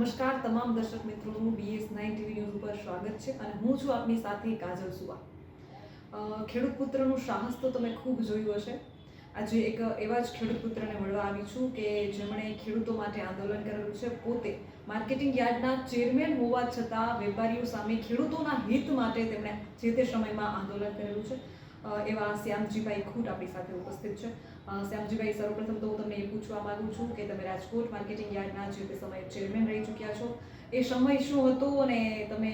નમસ્કાર, તમામ દર્શક મિત્રોનું બીએસ નાઇન ટીવી ન્યૂઝ ઉપર સ્વાગત છે અને હું છું આપની સાથે કાજલ સુવા. ખેડૂત પુત્રનું સાહસ તો તમે ખૂબ જોયું હશે. આજે એક એવા જ ખેડૂત પુત્રને મળવા આવી છું કે જેમણે ખેડૂતો માટે આંદોલન કરેલું છે. પોતે માર્કેટિંગ યાર્ડના ચેરમેન હોવા છતાં વેપારીઓ સામે ખેડૂતોના હિત માટે તેમણે જે તે સમયમાં આંદોલન કરેલું છે. એવા શ્યામજીભાઈ ખૂટ આપણી સાથે ઉપસ્થિત છે. શ્યામજીભાઈ સર્વપ્રથમ તો હું તમને એ પૂછવા માંગુ છું કે તમે રાજકોટ માર્કેટિંગ યાર્ડના જે તે સમયે ચેરમેન રહી ચૂક્યા છો. એ સમય શું હતો અને તમે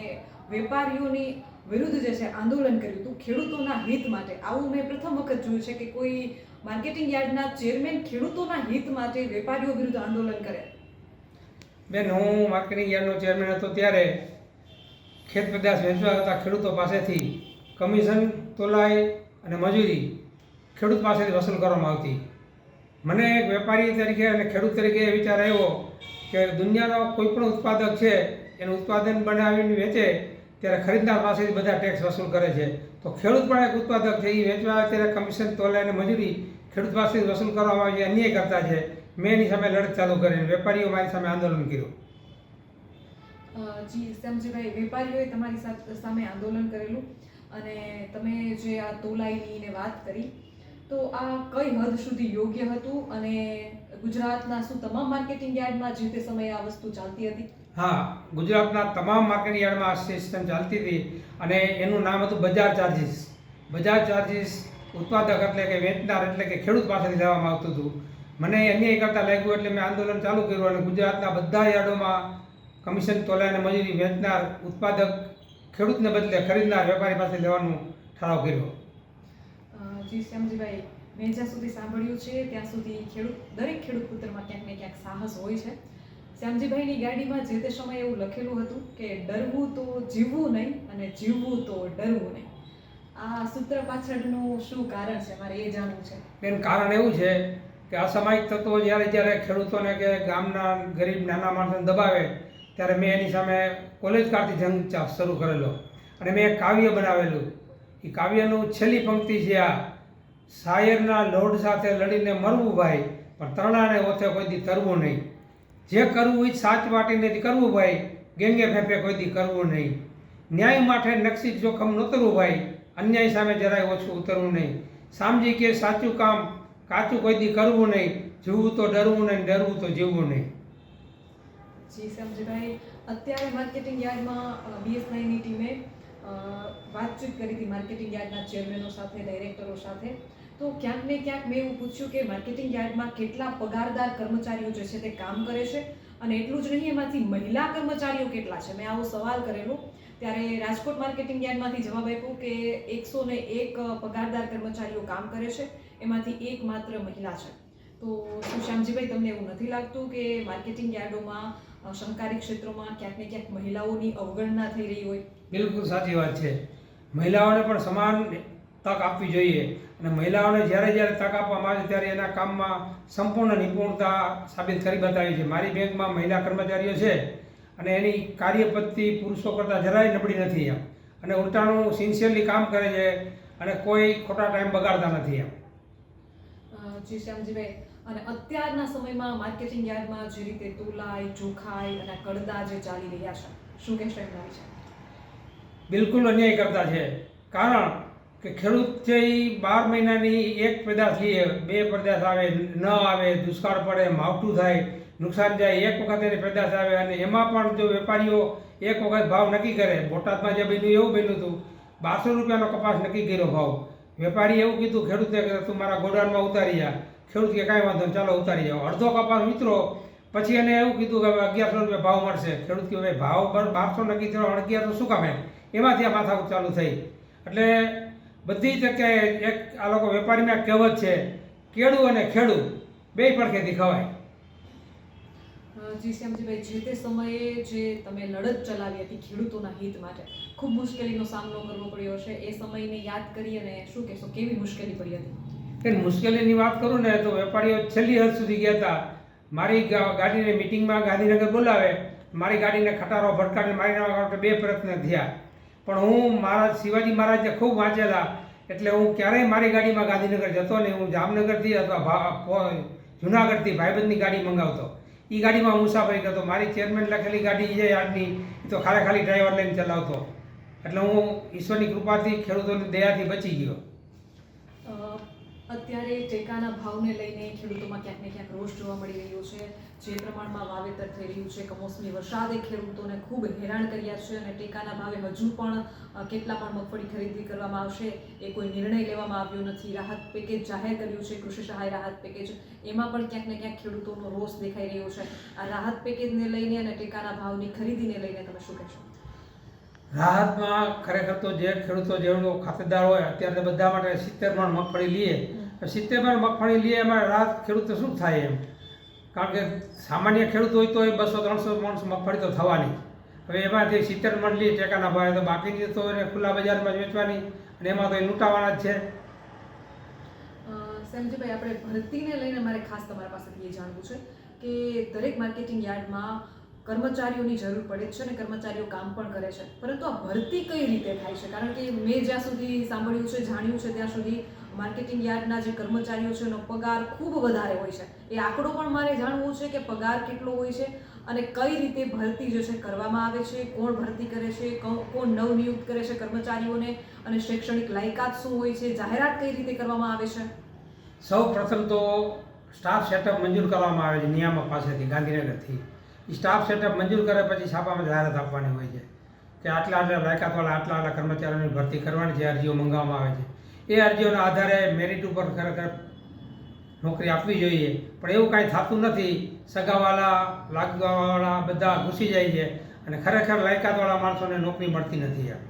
વેપારીઓની વિરુદ્ધ જે છે આંદોલન કર્યું હતું ખેડૂતોના હિત માટે? આવું મેં પ્રથમ વખત જોયું છે કે કોઈ માર્કેટિંગ યાર્ડના ચેરમેન ખેડૂતોના હિત માટે વેપારીઓ વિરુદ્ધ આંદોલન કરે. બેન, હું માર્કેટિંગ યાર્ડનો ચેરમેન હતો ત્યારે ખેત પેદાશ વેચવા હતા ખેડૂતો પાસેથી કમિશન તોલાય અને મજૂરી ખેડૂત પાસેથી વસૂલ કરવામાં આવતી. મને એક વેપારી તરીકે અને ખેડૂત તરીકે એ વિચાર આવ્યો કે દુનિયાનો કોઈ પણ ઉત્પાદક છે, એનું ઉત્પાદન બનાવીને વેચે, ત્યારે ખરીદનાર પાસેથી બધા ટેક્સ વસૂલ કરે છે. તો ખેડૂત પણ એક ઉત્પાદક છે એ વેચવા ત્યારે કમિશન તોલે અને મજૂરી ખેડૂત પાસેથી વસૂલ કરવામાં આવે છે, અન્યાય કરતા છે. મેં એની સામે લડત ચાલુ કરી વેપારીઓ મારી સામે આંદોલન કર્યું. જી સમજીભાઈ વેપારીઓએ તમારી સામે આંદોલન કરેલું. અને તમે જે આ તોલાઈની વાત કરી તો આ કઈ હદ સુધી યોગ્ય હતું અને ગુજરાતના શું તમામ માર્કેટિંગ યાર્ડમાં જે તે સમયે આ વસ્તુ ચાલતી હતી? હા, ગુજરાતના તમામ માર્કેટ યાર્ડમાં આ સિસ્ટમ ચાલતી હતી અને એનું નામ હતું બજાર ચાર્જિસ બજાર ચાર્જિસ ઉત્પાદક એટલે કે વેચનાર એટલે કે ખેડૂત પાસેથી લેવામાં આવતું હતું. મને અન્યાય કરતાં લાગ્યું એટલે મેં આંદોલન ચાલુ કર્યું અને ગુજરાતના બધા યાર્ડોમાં કમિશન તોલાઈને મજૂરી વેચનાર, ઉત્પાદક, ખેડૂતને બદલે ખરીદનાર વેપારી પાસે લેવાનું ઠરાવ કર્યો. જી શ્યામજીભાઈ મેં જ્યાં સુધી સાંભળ્યું છે, ત્યાં સુધી ખેડૂત, દરેક ખેડૂત પુત્રમાં ક્યાંક ને ક્યાંક સાહસ હોય છે. શ્યામજીભાઈની ગાડીમાં જે તે સમયે એવું લખેલું હતું કે, ડરવું તો જીવવું નહીં અને જીવવું તો ડરવું નહીં. આ સૂત્ર પાછળનું શું કારણ છે? મારે એ જાણવું છે. બેન કારણ એવું છે કે અસામાયિક તત્વો જ્યારે જ્યારે ખેડૂતોને કે ગામના ગરીબ નાના માણસને દબાવે, ત્યારે મેં એની સામે કોલેજ કાળથી જંગ શરૂ કરેલો અને મેં એક કાવ્ય બનાવેલું. એ કાવ્યનું છેલ્લી પંક્તિ છે આ. શાયરના લોડ સાથે લડીને મરવું ભાઈ, પણ તરણાને ઓથે કોઈ દી તરવું નહીં. જે કરવું એ સાચ વાટીને કરવું ભાઈ, ગેંગે ફેફે કોઈ દી કરવું નહીં. ન્યાય માટે નકશી જોખમ નોતરવું ભાઈ, અન્યાય સામે જરાય ઓછું ઉતરવું નહીં. સામજી કે સાચું કામ કાચું કોઈ દી કરવું નહીં, જીવવું તો ડરવું નહીં, ડરવું તો જીવવું નહીં. જી સમજીભાઈ, અત્યારે માર્કેટિંગ યાર્ડમાં બીએસઆઈની ટીમે વાતચીત કરી હતી માર્કેટિંગ યાર્ડના ચેરમેનો સાથે, ડાયરેક્ટરો સાથે. તો ક્યાંક ને ક્યાંક મેં એવું પૂછ્યું કે માર્કેટિંગ યાર્ડમાં કેટલા પગારદાર કર્મચારીઓ જે છે તે કામ કરે છે? અને એટલું જ નહીં, એમાંથી મહિલા કર્મચારીઓ કેટલા છે? મેં આવો સવાલ કરેલો. ત્યારે રાજકોટ માર્કેટિંગ યાર્ડમાંથી જવાબ આપ્યો કે એકસો ને એક પગારદાર કર્મચારીઓ કામ કરે છે. એમાંથી એક માત્ર મહિલા છે. તો શું શ્યામજીભાઈ તમને એવું નથી લાગતું કે માર્કેટિંગ યાર્ડોમાં સંકારી શંકારી ક્ષેત્રોમાં ક્યાંક ને ક્યાંક મહિલાઓની અવગણના થઈ રહી હોય? બિલકુલ સાચી વાત છે. મહિલાઓને પણ સમાન તક આપવી જોઈએ અને મહિલાઓને જ્યારે જ્યારે તક આપવામાં આવે ત્યારે એના કામમાં સંપૂર્ણ નિપુણતા સાબિત કરી બતાવી છે. મારી બેંકમાં મહિલા કર્મચારીઓ છે અને એની કાર્યપદ્ધતિ પુરુષો કરતાં જરાય નબળી નથી એમ. અને ઉલટાનું સિન્સિયરલી કામ કરે છે અને કોઈ ખોટા ટાઈમ બગાડતા નથી એમ. જી શ્યામજીભાઈ અને અત્યારના સમયમાં માર્કેટિંગ યાર્ડમાં જે રીતે તોલાઈ, ચોખાઈ અને કડદા જે ચાલી રહ્યા છે, શું કહેશો એમના વિશે? બિલકુલ અન્યાય કરતા છે. કારણ કે ખેડૂત છે એ બાર મહિનાની એક પેદાશ લઈએ બે પેદાશ આવે ન આવે, દુષ્કાળ પડે, માવઠું થાય, નુકસાન જાય, એક વખત એની પેદાશ આવે અને એમાં પણ જો વેપારીઓ એક વખત ભાવ નક્કી કરે, બોટાદમાં જે બન્યું એવું બન્યું હતું, બારસો રૂપિયાનો કપાસ નક્કી કર્યો ભાવ. વેપારી એવું કીધું, ખેડૂતે કે તું મારા ગોડાઉનમાં ઉતારી જા. ખેડૂત કે કાંઈ વાંધો ચાલો ઉતારી જાઓ. અડધો કપાસ મિત્રો પછી એને એવું કીધું કે હવે અગિયારસો રૂપિયા ભાવ મળશે. ખેડૂત કે ભાઈ ભાવ બર- બારસો નક્કી થયો અગિયારસો શું કામે એમાંથી આ માથાકૂટ ચાલુ થઈ. એટલે બધી જગ્યાએ એક આ લોકો વેપારીમાં કહેવત છે કેળું અને ખેડૂત બે પડખેથી ખવાય. અ, જી શ્યામજીભાઈ જે તે સમયે જે તમે લડત ચલાવી હતી ખેડૂતોના હિત માટે ખૂબ મુશ્કેલીનો સામનો કરવો પડ્યો હશે. એ સમયને યાદ કરી અને શું કહેશો કેવી મુશ્કેલી પડી હતી? કે મુશ્કેલીની વાત કરું ને તો વેપારીઓ છેલ્લી હદ સુધી ગયા હતા. મારી ગાડીને મિટિંગમાં ગાંધીનગર બોલાવે. મારી ગાડીને ખટારો ભટકાડીને મારી નાખવા બે પ્રયત્ન થયા. પણ હું મારા શિવાજી મહારાજને ખૂબ વાંચેલા. એટલે હું ક્યારેય મારી ગાડીમાં ગાંધીનગર જતો નહીં. હું જામનગરથી અથવા જુનાગઢથી ભાઈબંધની ગાડી મંગાવતો. એ ગાડીમાં મુસાફરી કરતો. મારી ચેરમેન લખેલી ગાડી છે આજની. એ તો ખાલી ખાલી ડ્રાઈવર લઈને ચલાવતો. એટલે હું ઈશ્વરની કૃપાથી ખેડૂતોની દયાથી બચી ગયો. અત્યારે ટેકાના ભાવને લઈને ખેડૂતોમાં ક્યાંક ને ક્યાંક રોષ જોવા મળી રહ્યો છે. જે પ્રમાણમાં વાવેતર થઈ રહ્યું છે, કમોસમી વરસાદે ખેડૂતોને ખૂબ હેરાન કર્યા છે અને ટેકાના ભાવે હજુ પણ કેટલા પણ મગફળી ખરીદી કરવામાં આવશે એ કોઈ નિર્ણય લેવામાં આવ્યો નથી. રાહત પેકેજ જાહેર કર્યું છે, કૃષિ સહાય રાહત પેકેજ. એમાં પણ ક્યાંક ને ક્યાંક ખેડૂતોનો રોષ દેખાઈ રહ્યો છે. આ રાહત પેકેજને લઈને અને ટેકાના ભાવની ખરીદીને લઈને તમે શું કહેશો? રાહતમાં ખરેખર તો જે ખેડૂતો જેવો ખાતેદાર હોય, અત્યારે બધા માટે સિત્તેર મણ મગફળી લઈએ તો સિત્તેર મણ મગફળી લઈએ, એમાં રાહત ખેડૂતો શું થાય એમ? કારણ કે સામાન્ય ખેડૂત હોય તો એ બસો, ત્રણસો મણ મગફળી તો થવાની. હવે એમાંથી સિત્તેર મણ લઈએ, ટેકાના ભાવે તો બાકીની તો એને ખુલ્લા બજારમાં જ વેચવાની અને એમાં તો એ લૂંટાવાના જ છે. સંજયભાઈ આપણે ભરતીને લઈને મારે ખાસ તમારા પાસેથી એ જાણવું છે કે દરેક માર્કેટિંગ યાર્ડમાં કર્મચારીઓની જરૂર પડે છે અને કર્મચારીઓ કામ પણ કરે છે. પરંતુ આ ભરતી કઈ રીતે થાય છે? કારણ કે મેં જ્યાં સુધી સાંભળ્યું છે, જાણ્યું છે, ત્યાં સુધી માર્કેટિંગ યાર્ડના જે કર્મચારીઓ છે એનો પગાર ખૂબ વધારે હોય છે. એ આંકડો પણ મારે જાણવું છે કે પગાર કેટલો હોય છે અને કઈ રીતે ભરતી જે છે કરવામાં આવે છે, કોણ ભરતી કરે છે કોણ નવનિયુક્ત કરે છે કર્મચારીઓને અને શૈક્ષણિક લાયકાત શું હોય છે, જાહેરાત કઈ રીતે કરવામાં આવે છે? સૌ પ્રથમ તો સ્ટાફ સેટઅપ મંજૂર કરવામાં આવે છે નિયામક પાસેથી, ગાંધીનગરથી. સ્ટાફ સેટઅપ મંજૂર કરે પછી છાપામાં જાહેરાત આપવાની હોય છે કે આટલા આટલા લાયકાતવાળા, આટલા આટલા કર્મચારીઓની ભરતી કરવાની જે અરજીઓ મંગાવવામાં આવે છે. એ અરજીઓના આધારે મેરિટ ઉપર ખરેખર નોકરી આપવી જોઈએ. પણ એવું કાંઈ થતું નથી. સગાવાલા, લાગવાવાળા બધા ઘૂસી જાય છે અને ખરેખર લાયકાતવાળા માણસોને નોકરી મળતી નથી આ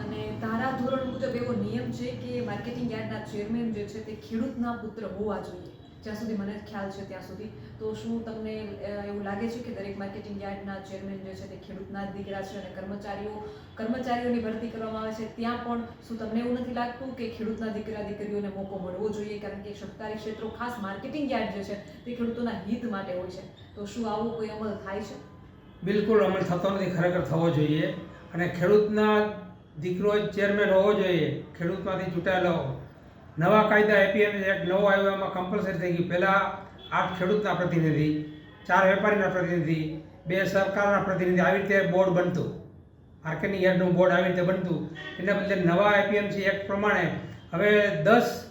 અને ધારા ધોરણ મુજબ એવો નિયમ છે કે માર્કેટિંગ યાર્ડના ચેરમેન જે છે તે ખેડૂતના પુત્ર હોવા જોઈએ. જ્યાં સુધી મને ખ્યાલ છે ત્યાં સુધી. તો શું તમને એવું લાગે છે કે દરેક માર્કેટિંગ યાર્ડના ચેરમેન જે છે તે ખેડૂતના જ દીકરા છે અને કર્મચારીઓ, કર્મચારીઓની ભરતી કરવામાં આવે છે, ત્યાં પણ શું તમને એવું નથી લાગતું કે ખેડૂતના દીકરા દીકરીઓને મોકો મળવો જોઈએ? કારણ કે સરકારી ક્ષેત્રો ખાસ માર્કેટિંગ યાર્ડ જે છે તે ખેડૂતોના હિત માટે હોય છે. તો શું આવો કોઈ અમલ થાય છે? બિલકુલ અમલ થતો નથી, ખરેખર થવો જોઈએ. અને ખેડૂતના દીકરો ચેરમેન હોવો જોઈએ, ખેડૂતમાંથી ચૂંટાયેલો નવા કાયદા એપીએમ એક નવો આવ્યો એમાં કમ્પલસરી થઈ ગયું. પહેલાં આઠ ખેડૂતના પ્રતિનિધિ ચાર વેપારીના પ્રતિનિધિ બે સરકારના પ્રતિનિધિ આવી રીતે બોર્ડ બનતું. આર્કેની યાર્ડનું બોર્ડ આવી રીતે બનતું. એના બદલે નવા એપીએમસી એક્ટ પ્રમાણે હવે દસ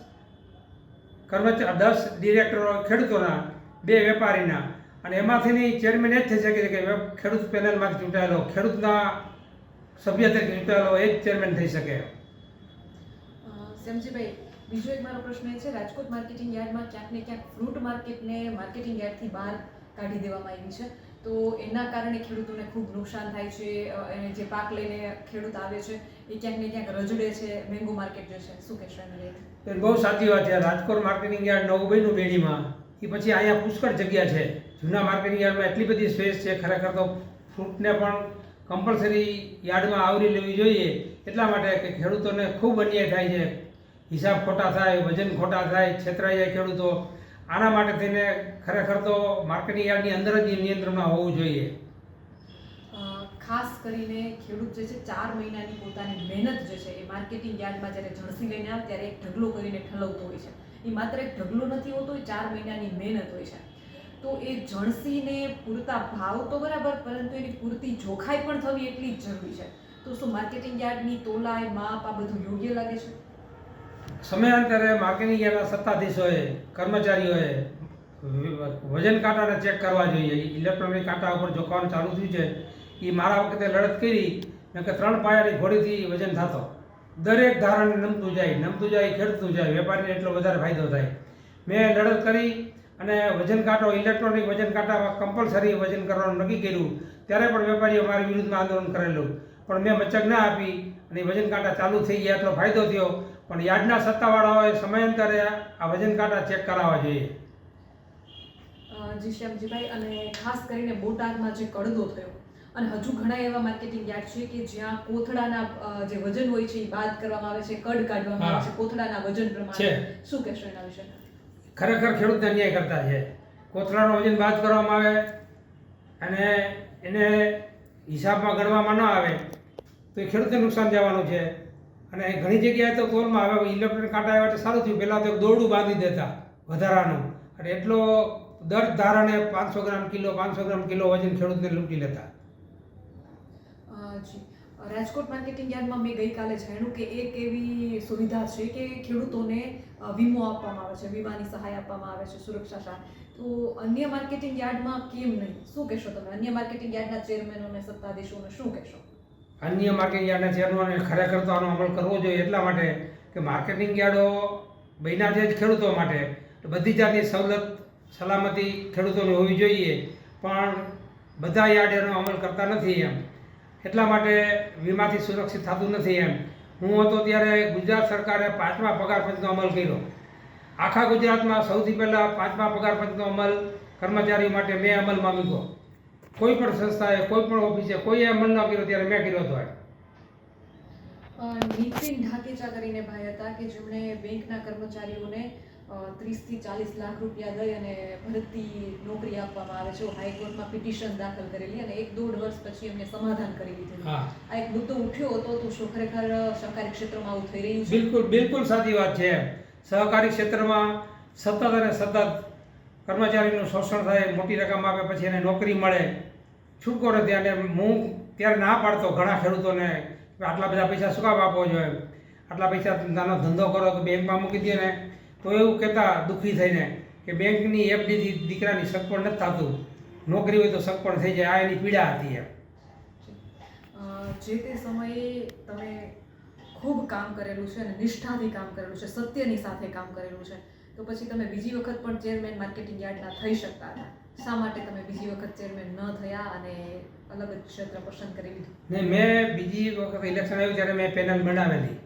કર્મચારી દસ ડિરેક્ટરો ખેડૂતોના બે વેપારીના. અને એમાંથીની ચેરમેન એ જ થઈ શકે છે કે ખેડૂત પેનલમાંથી ચૂંટાયેલો ખેડૂતના સભ્ય તરીકે ચૂંટાયેલો એ જ ચેરમેન થઈ શકે. અ, શ્યામજીભાઈ બીજો એક મારો પ્રશ્ન એ છે, રાજકોટ માર્કેટિંગ યાર્ડમાં ક્યાંક ને ક્યાંક ફ્રૂટ માર્કેટને માર્કેટિંગ યાર્ડથી બહાર કાઢી દેવામાં આવી છે. તો એના કારણે ખેડૂતોને ખૂબ નુકસાન થાય છે અને જે પાક લઈને ખેડૂત આવે છે, એ ક્યાંક ને ક્યાંક રજડે છે મેંગો માર્કેટ જે છે. શું કહેશો એને લઈને બહુ સાચી વાત છે. રાજકોટ માર્કેટિંગ યાર્ડ નવું બન્યું બેડીમાં. એ પછી અહીંયા પુષ્કળ જગ્યા છે. જૂના માર્કેટિંગ યાર્ડમાં એટલી બધી સ્પેસ છે. ખરેખર તો ફ્રૂટને પણ કમ્પલસરી યાર્ડમાં આવરી લેવી જોઈએ. એટલા માટે કે ખેડૂતોને ખૂબ અન્યાય થાય છે. હિસાબ ખોટા થાય, વજન ખોટા થાય છેતરાઈ જાય ખેડૂતો, આના માટે થઈને ખરેખર તો માર્કેટિંગ યાર્ડની અંદર જ નિયંત્રણમાં હોવું જોઈએ. ખાસ કરીને ખેડૂત જે છે, ચાર મહિનાની પોતાની મહેનત જે છે, એ માર્કેટિંગ યાર્ડમાં જ્યારે જણસી લઈને આવે ત્યારે એક ઢગલો કરીને ઠલવતો હોય છે. એ માત્ર એક ઢગલો નથી હોતો, એ ચાર મહિનાની મહેનત હોય છે. તો એ જણસીને પૂરતા ભાવ તો બરાબર, પરંતુ એની પૂરતી જોખાઈ પણ થવી એટલી જ જરૂરી છે. તો શું માર્કેટિંગ યાર્ડની તોલાય માપ આ બધું યોગ્ય લાગે છે? સમયાંતરે માર્કેટિંગ યાર્ડના સત્તાધીશોએ, કર્મચારીઓએ વજન કાંટાને ચેક કરવા જોઈએ. ઇલેક્ટ્રોનિક કાંટા ઉપર જોખવાનું ચાલુ થયું છે. એ મારા વખતે લડત કરી, મેં કે ત્રણ પાયાની ઘોડીથી વજન થતો. દરેક ધારણને નમતું જાય નમતું જાય, ખેડતું જાય, વેપારીને એટલો વધારે ફાયદો થાય. મેં લડત કરી અને વજન કાંટો ઇલેક્ટ્રોનિક વજન કાંટામાં કમ્પલસરી વજન કરવાનું નક્કી કર્યું. ત્યારે પણ વેપારીઓ મારી વિરુદ્ધમાં આંદોલન કરેલું. પણ મેં મચક ના આપી અને વજન કાંટા ચાલુ થઈ ગયા, એટલો ફાયદો થયો. પણ યાર્ડના સત્તાવાળાઓએ સમયાંતરે આ વજન કાંટા ચેક કરાવવા જોઈએ. જી શ્યામજીભાઈ અને ખાસ કરીને બોટાદમાં જે કડદો થયો અને હજુ ઘણા એવા માર્કેટિંગ યાર્ડ છે કે જ્યાં કોથળાના જે વજન હોય છે એ બાદ કરવામાં આવે છે કડ કાઢવામાં આવે છે કોથળાના વજન પ્રમાણે. શું કહેશો એના વિશે? ખરેખર ખેડૂતને અન્યાય કરતા છે. કોથળાનો વજન બાદ કરવામાં આવે અને એને હિસાબમાં ગણવામાં ન આવે તો એ ખેડૂતને નુકસાન જવાનું છે. અને ઘણી જગ્યાએ તો કોલમાં હવે ઇલેક્ટ્રોનિક કાંટા આવ્યા એટલે સારું થયું. પહેલાં તો દોરડું બાંધી દેતા વધારાનું. અને એટલો દર ધારણે પાંચસો ગ્રામ કિલો, પાંચસો ગ્રામ કિલો વજન ખેડૂતને લૂંટી લેતા. રાજકોટ માર્કેટિંગ યાર્ડમાં મેં ગઈકાલે જાણ્યું કે એક એવી સુવિધા છે કે ખેડૂતોને વીમો આપવામાં આવે છે, વીમાની સહાય આપવામાં આવે છે સુરક્ષા સહાય તો અન્ય માર્કેટિંગ યાર્ડમાં કેમ નહીં? શું કહેશો તમે? અન્ય માર્કેટિંગ યાર્ડના ચેરમેનોને, સત્તાધીશોને શું કહેશો? અન્ય માર્કેટિંગ યાર્ડના ચેરમેનોને ખરેખર તો આનો અમલ કરવો જોઈએ એટલા માટે કે માર્કેટિંગ યાર્ડો બન્યા છે જ ખેડૂતો માટે. બધી જાતની સવલત, સલામતી ખેડૂતોને હોવી જોઈએ. પણ બધા યાર્ડ એનો અમલ કરતા નથી એમ. એટલા માટે વીમાથી સુરક્ષિત થતું નથી એમ. હું હતો ત્યારે ગુજરાત સરકારે પાંચમા પગાર પંચનો અમલ કર્યો. આખા ગુજરાતમાં સૌથી પહેલાં પાંચમા પગાર પંચનો અમલ કર્મચારીઓ માટે મેં અમલમાં મૂક્યો. કોઈ પણ સંસ્થાએ કોઈ પણ ઓફિસે કોઈએ અમલ ન કર્યો ત્યારે મેં કર્યો હતો નીતિન ઢાકેચા કરીને ભાઈ હતા કે જેમણે બેંકના કર્મચારીઓને ત્રીસથી ચાલીસ લાખ રૂપિયા દઈ અને ભરતી નોકરી આપવામાં આવે છે. હાઈકોર્ટમાં પિટિશન દાખલ કરેલી અને એક દોઢ વર્ષ પછી એમને સમાધાન કરી લીધેલું આ એક મુદ્દો ઉઠ્યો હતો તો શું ખરેખર સહકારી ક્ષેત્રમાં આવું થઈ રહ્યું છે? બિલકુલ બિલકુલ સાચી વાત છે. સહકારી ક્ષેત્રમાં સતત અને સતત કર્મચારીનું શોષણ થાય, મોટી રકમ આપે, પછી એને નોકરી મળે. છૂટકો નથી અને હું ત્યારે ના પાડતો ઘણા ખેડૂતોને આટલા બધા પૈસા શું કામ આપવો જોઈએ? આટલા પૈસા નાનો ધંધો કરો તો બેંકમાં મૂકી દે ને. તો એવું કહેતા દુઃખી થઈને કે બેંકની એફડીથી દીકરાની સગપણ નથી થતું. નોકરી હોય તો સગપણ થઈ જાય. આ એની પીડા હતી એમ. જે તે સમયે તમે ખૂબ કામ કરેલું છે અને નિષ્ઠાથી કામ કરેલું છે, સત્યની સાથે કામ કરેલું છે તો પછી તમે બીજી વખત પણ ચેરમેન માર્કેટિંગ યાર્ડના થઈ શકતા હતા. શા માટે તમે બીજી વખત ચેરમેન ન થયા અને અલગ જ ક્ષેત્ર પસંદ કરી લીધું? ને મેં બીજી વખત ઇલેક્શન આવ્યું ત્યારે મેં પેનલ બનાવેલી.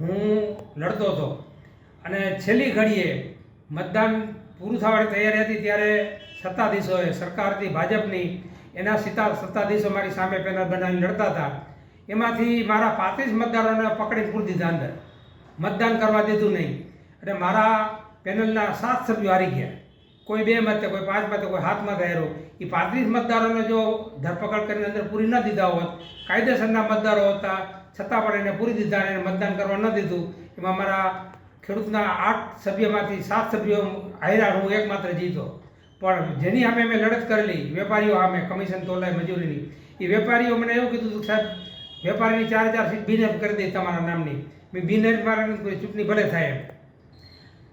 હું લડતો હતો. અને છેલ્લી ઘડીએ મતદાન પૂરું થવાની તૈયારી હતી ત્યારે સત્તાધીશોએ, સરકારથી ભાજપની, એના સીતા સત્તાધીશો મારી સામે પેનલ બનાવીને લડતા હતા. એમાંથી મારા પાંત્રીસ મતદારોને પકડી પૂરી દીધા અંદર. મતદાન કરવા દીધું નહીં. અને મારા પેનલના સાત સભ્યો હારી ગયા. કોઈ બે મતે, કોઈ પાંચ મતે, કોઈ હાથ મતે એ પાંત્રીસ મતદારોને જો ધરપકડ કરીને અંદર પૂરી ન દીધા હોત, કાયદેસરના મતદારો હતા, છતાં પણ એને પૂરી દીધા અને મતદાન કરવા ન દીધું, એમાં મારા ખેડૂતના આઠ સભ્યમાંથી સાત સભ્યો હાર્યા હું એકમાત્ર જીતો. પણ જેની સામે મેં લડત કરેલી, વેપારીઓ સામે, કમિશન તોલાય મજૂરીની, એ વેપારીઓ મને એવું કીધું હતું, સાહેબ, વેપારીની ચાર ચાર સીટ બિનહરીફ કરી દઈ તમારા નામની. મેં બિનહરીફ મારા ચૂંટણી ભલે થાય એમ.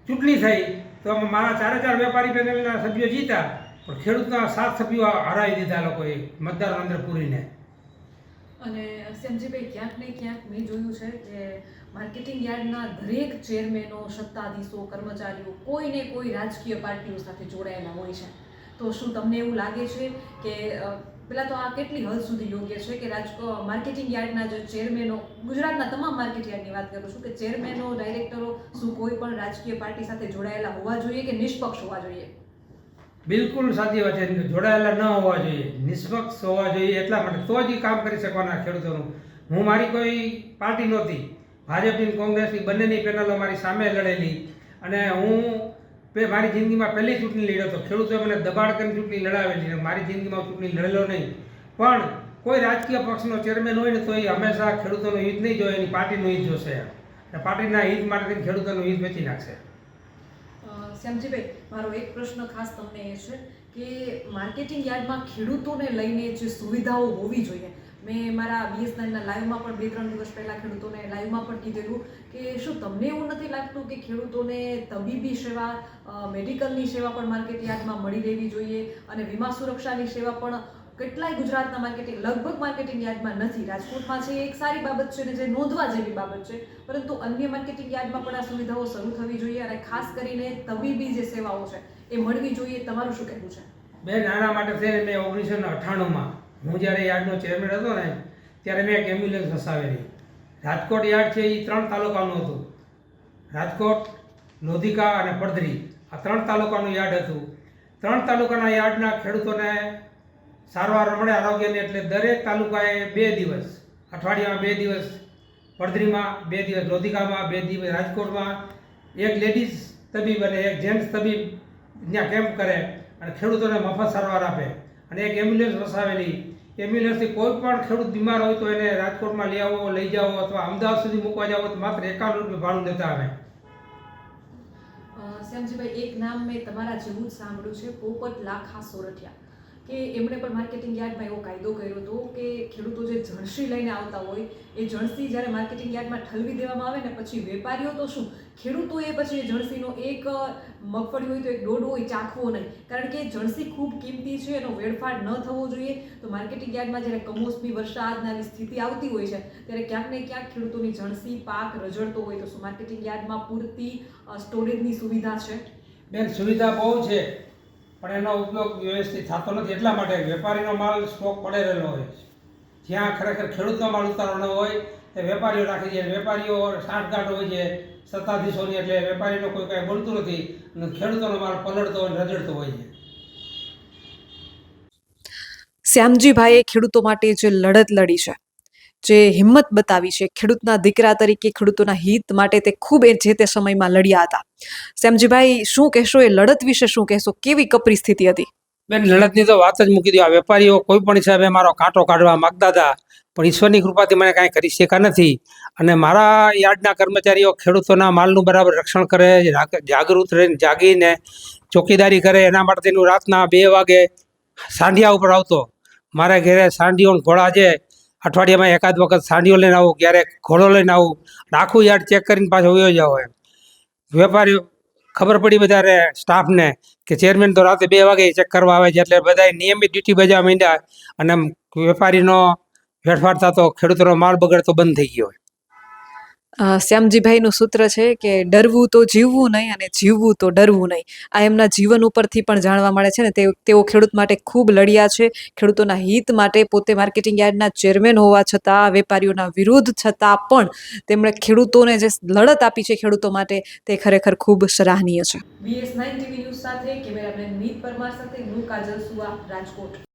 ચૂંટણી થઈ તો મારા ચારે ચાર વેપારી પેનલના સભ્યો જીતા પણ ખેડૂતના સાત સભ્યો હરાવી દીધા લોકોએ, મતદાર અંદર પૂરીને. અને શ્યામજીભાઈ ક્યાંક ને ક્યાંક મેં જોયું છે કે માર્કેટિંગ યાર્ડના દરેક ચેરમેનો, સત્તાધીશો, કર્મચારીઓ કોઈ ને કોઈ રાજકીય પાર્ટીઓ સાથે જોડાયેલા હોય છે. તો શું તમને એવું લાગે છે કે પહેલાં તો આ કેટલી હદ સુધી યોગ્ય છે કે રાજકો માર્કેટિંગ યાર્ડના જે ચેરમેનો ગુજરાતના તમામ માર્કેટ યાર્ડની વાત કરું છું કે ચેરમેનો ડાયરેક્ટરો શું કોઈ પણ રાજકીય પાર્ટી સાથે જોડાયેલા હોવા જોઈએ કે નિષ્પક્ષ હોવા જોઈએ? બિલકુલ સાચી વાત છે. જોડાયેલા ન હોવા જોઈએ, નિષ્પક્ષ હોવા જોઈએ એટલા માટે તો જ કામ કરી શકવાના ખેડૂતોનું. હું મારી કોઈ પાર્ટી નહોતી. ભાજપની કોંગ્રેસની બંનેની પેનલો મારી સામે લડેલી. અને હું પે- મારી જિંદગીમાં પહેલી ચૂંટણી લડ્યો હતો ખેડૂતોએ મને દબાણ કરીને ચૂંટણી લડાવેલી અને મારી જિંદગીમાં ચૂંટણી લડેલો નહીં. પણ કોઈ રાજકીય પક્ષનો ચેરમેન હોય ને તો એ હંમેશા ખેડૂતોનું હિત નહીં જોવે, એની પાર્ટીનું હિત જોશે અને પાર્ટીના હિત માટે ખેડૂતોનું હિત વેચી નાખશે. શ્યામજીભાઈ, મારો એક પ્રશ્ન ખાસ તમને એ છે કે માર્કેટિંગ યાર્ડમાં ખેડૂતોને લઈને જે સુવિધાઓ હોવી જોઈએ મેં મારા બીએસએનએલના લાઈવમાં પણ બે ત્રણ દિવસ પહેલાં ખેડૂતોને લાઈવમાં પણ કીધેલું કે શું તમને એવું નથી લાગતું કે ખેડૂતોને તબીબી સેવા મેડિકલની સેવા પણ માર્કેટ યાર્ડમાં મળી રહેવી જોઈએ અને વીમા સુરક્ષાની સેવા પણ કેટલાય ગુજરાતના માર્કેટિંગ લગભગ માર્કેટિંગ યાર્ડમાં નથી. રાજકોટમાં છે, એક સારી બાબત છે ને જે નોંધવા જેવી બાબત છે. પરંતુ અન્ય માર્કેટિંગ યાર્ડમાં પણ આ સુવિધાઓ શરૂ થવી જોઈએ અને ખાસ કરીને તબીબી જે સેવાઓ છે એ મળવી જોઈએ. તમારું શું કહેવું છે? બે નાના માટે છે મેં ઓગણીસો અઠ્ઠાણુંમાં હું જ્યારે યાર્ડનો ચેરમેન હતો ને, ત્યારે મેં એક એમ્બ્યુલન્સ વસાવેલી. રાજકોટ યાર્ડ છે એ ત્રણ તાલુકાનું હતું. રાજકોટ, લોધિકા અને પડધરી. આ ત્રણ તાલુકાનું યાર્ડ હતું. ત્રણ તાલુકાના યાર્ડના ખેડૂતોને સારવાર મળે આરોગ્યની એટલે દરેક તાલુકાએ બે દિવસ, અઠવાડિયામાં બે દિવસ, પડધરીમાં બે દિવસ, લોધિકામાં બે દિવસ, રાજકોટમાં એક લેડીઝ તબીબ અને એક જેન્ટ્સ તબીબ ત્યાં કેમ્પ કરે અને ખેડૂતોને મફત સારવાર આપે. અને એક એમ્બ્યુલન્સ વસાવેલી. એમ્બ્યુલન્સથી કોઈ પણ ખેડૂત બીમાર હોય તો એને રાજકોટમાં લઈ આવો, લઈ જાઓ અથવા અમદાવાદ સુધી મૂકવા જાઓ તો માત્ર એકાવન રૂપિયા ભાડું લેતા આવે. શ્યામજીભાઈ, એક નામ મેં તમારા જેવું જ સાંભળ્યું છે પોપટ લાખા સોરઠિયા. કે એમણે પણ માર્કેટિંગ યાર્ડમાં એવો કાયદો કર્યો હતો કે ખેડૂતો જે જણસી લઈને આવતા હોય, એ જણસી જ્યારે માર્કેટિંગ યાર્ડમાં ઠલવી દેવામાં આવે ને પછી વેપારીઓ તો શું? ખેડૂતોએ પછી એ જણસીનો એક મગફળી હોય તો એક દોઢ હોય, ચાખવો નહીં. કારણ કે એ જણસી ખૂબ કિંમતી છે, એનો વેડફાટ ન થવો જોઈએ. તો માર્કેટિંગ યાર્ડમાં જ્યારે કમોસમી વરસાદના સ્થિતિ આવતી હોય છે, ત્યારે ક્યાંક ને ક્યાંક ખેડૂતોની જણસી પાક રજળતો હોય તો શું માર્કેટિંગ યાર્ડમાં પૂરતી સ્ટોરેજની સુવિધા છે? બેન, સુવિધા બહુ છે. પણ એનો ઉપયોગ વ્યવસ્થિત થતો નથી. એટલા માટે વેપારીનો માલ સ્ટોક પડે રહેલો હોય. છે જ્યાં ખરેખર ખેડૂતનો માલ ઉતારવાનો હોય, તે વેપારીઓ રાખી દે વેપારીઓ સાંઠગાંઠ હોય છે, સત્તાધીશોની એટલે વેપારીનો કોઈ કાંઈ બોલતું નથી અને ખેડૂતોનો માલ પલળતો અને રજડતો હોય છે. શ્યામજીભાઈએ ખેડૂતો માટે જે લડત લડી છે જે હિંમત બતાવી છે ખેડૂતના દીકરા તરીકે ખેડૂતોના હિત માટે તે ખૂબ એ જે તે સમયમાં લડ્યા હતા. શ્યામજીભાઈ, શું કહેશો? એ લડત વિશે શું કહેશો? કેવી કપરી સ્થિતિ હતી? બેન, લડતની તો વાત જ મૂકી દો આ વેપારીઓ કોઈ પણ હિસાબે મારો કાંટો કાઢવા માગતા હતા, પણ ઈશ્વરની કૃપાથી મને કાંઈ કરી શક્યા નથી. અને મારા યાર્ડના કર્મચારીઓ ખેડૂતોના માલનું બરાબર રક્ષણ કરે જાગૃત રહીને, જાગીને ચોકીદારી કરે, એના માટે તેનું રાતના બે વાગે સાંઢિયા ઉપર આવતો. મારા ઘરે સાંઢીઓ ઘોડા છે અઠવાડિયામાં એકાદ વખત સાંડીઓ લઈને આવું ક્યારેક ઘોડો લઈને આવું આખું યાર્ડ ચેક કરીને પાછો વયો જાવ એમ. વેપારીઓ ખબર પડી બધાને સ્ટાફને કે ચેરમેન તો રાતે બે વાગે ચેક કરવા આવે છે એટલે બધા નિયમિત ડ્યુટી બજાવવા માંડ્યા અને વેપારીનો વેડફાટ થતો ખેડૂતોનો માલ બગડતો બંધ થઈ ગયો અ, શ્યામજીભાઈનું સૂત્ર છે કે ડરવું તો જીવવું નહીં અને જીવવું તો ડરવું નહીં. આ એમના જીવન ઉપરથી પણ જાણવા મળે છે ને તેઓ ખેડૂત માટે ખૂબ લડ્યા છે. ખેડૂતોના હિત માટે પોતે માર્કેટિંગ યાર્ડના ચેરમેન હોવા છતાં વેપારીઓના વિરોધ છતાં પણ તેમણે ખેડૂતોને જે લડત આપી છે ખેડૂતો માટે, તે ખરેખર ખૂબ સરાહનીય છે. રાજકોટ.